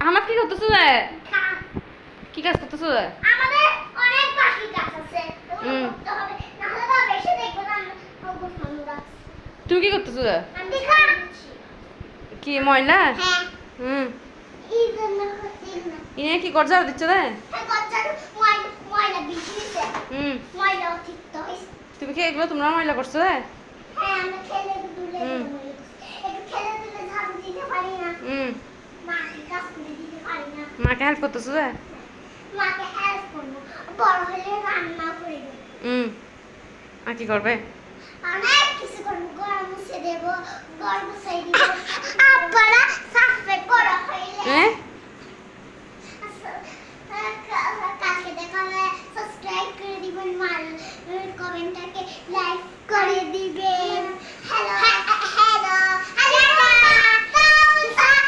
আমার কি করতেছো রে? কি কাজ করতেছো রে? আমাদের অনেক বাকি কাজ আছে। তুমি কি করতেছো রে। কি ময়লা হ্যাঁ। হুম। ইনে কি গরজা দিচ্ছ রে? হ্যাঁ হুম। তুমি কি এগুলো তোমরা ময়লা করছ রে? হ্যাঁ আমরা খেলে। খেলে দিলে ঝাড়ু দিতে পারি না। হুম। মাকে হেল্প করতেছো যে? মাকে হেল্প করব। বড় হলে রান্না করব হুম আর কি করবে? অনেক কিছু করব। ঘর মুছে দেব ঘর মুছাই দিব। আব্বারা সাফে করা হইলে। হ্যাঁ কালকে দেখা হলে সাবস্ক্রাইব করে দিবেন মার কমেন্টটাকে লাইক করে